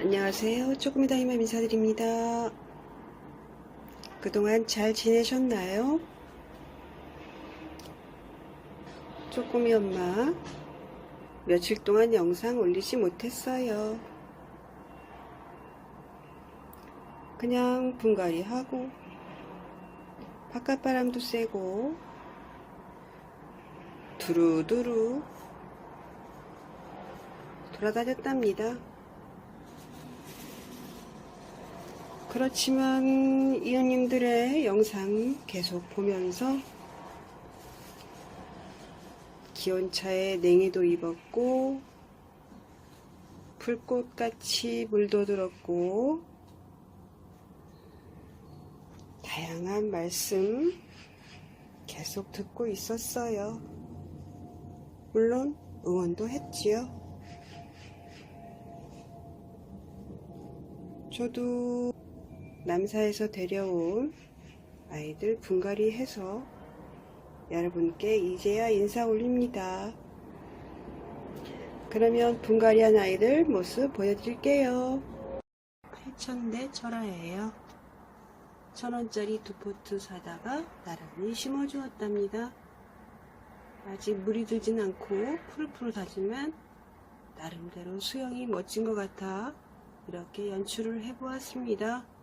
안녕하세요. 조금 이다 이만 인사드립니다. 그동안 잘 지내셨나요? 쪼꼬미 엄마 며칠 동안 영상 올리지 못했어요. 그냥 분갈이 하고 바깥바람도 쐬고 두루두루 돌아다녔답니다. 그렇지만 이웃님들의 영상 계속 보면서 기온차에 냉이도 입었고 불꽃같이 물도 들었고 다양한 말씀 계속 듣고 있었어요. 물론 응원도 했지요. 저도 남사에서 데려온 아이들 분갈이 해서 여러분께 이제야 인사 올립니다. 그러면 분갈이한 아이들 모습 보여드릴게요. 8,000대 철화예요. 천원짜리 두 포트 사다가 나란히 심어주었답니다. 아직 물이 들진 않고 푸릇푸릇하지만 나름대로 수영이 멋진 것 같아 이렇게 연출을 해보았습니다.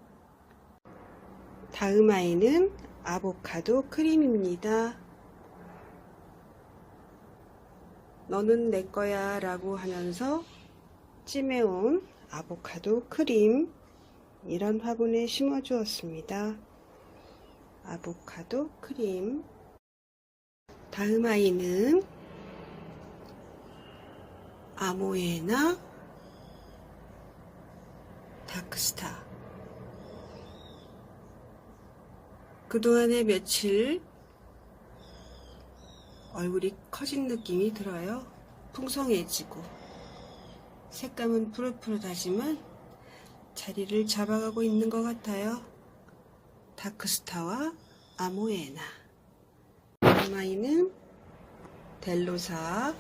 다음 아이는 아보카도 크림입니다. 너는 내 거야 라고 하면서 찜해온 아보카도 크림 이런 화분에 심어 주었습니다. 아보카도 크림 다음 아이는 아모에나 다크스타 그동안에 며칠 얼굴이 커진 느낌이 들어요. 풍성해지고 색감은 푸릇푸릇하지만 자리를 잡아가고 있는 것 같아요. 다크스타와 아모에나 아이는 델로사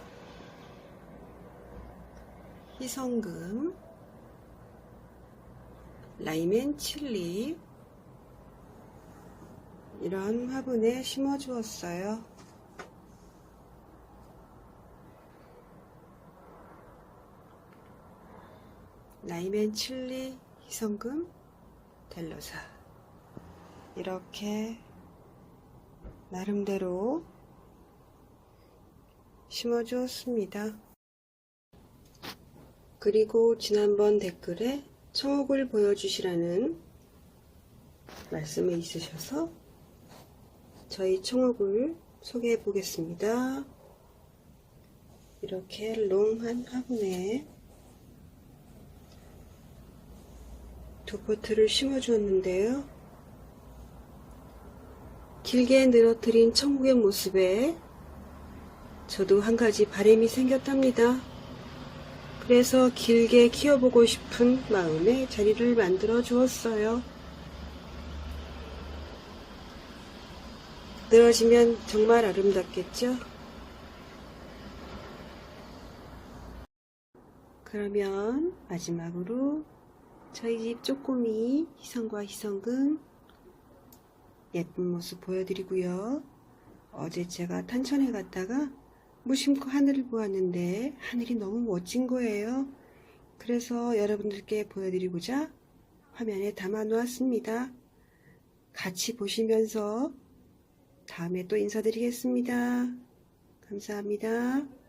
희성금 라이멘 칠리 이런 화분에 심어 주었어요. 라이멘 칠리 희성금 델로사 이렇게 나름대로 심어 주었습니다. 그리고 지난번 댓글에 청옥을 보여주시라는 말씀이 있으셔서 저희 청옥을 소개해 보겠습니다. 이렇게 롱한 화분에 두 포트를 심어 주었는데요. 길게 늘어뜨린 천국의 모습에 저도 한 가지 바람이 생겼답니다. 그래서 길게 키워보고 싶은 마음에 자리를 만들어 주었어요. 늘어지면 정말 아름답겠죠? 그러면 마지막으로 저희 집 쪼꼬미 희성과 희성금 예쁜 모습 보여드리고요. 어제 제가 탄천에 갔다가 무심코 하늘을 보았는데 하늘이 너무 멋진 거예요. 그래서 여러분들께 보여드리고자 화면에 담아 놓았습니다. 같이 보시면서 다음에 또 인사드리겠습니다. 감사합니다.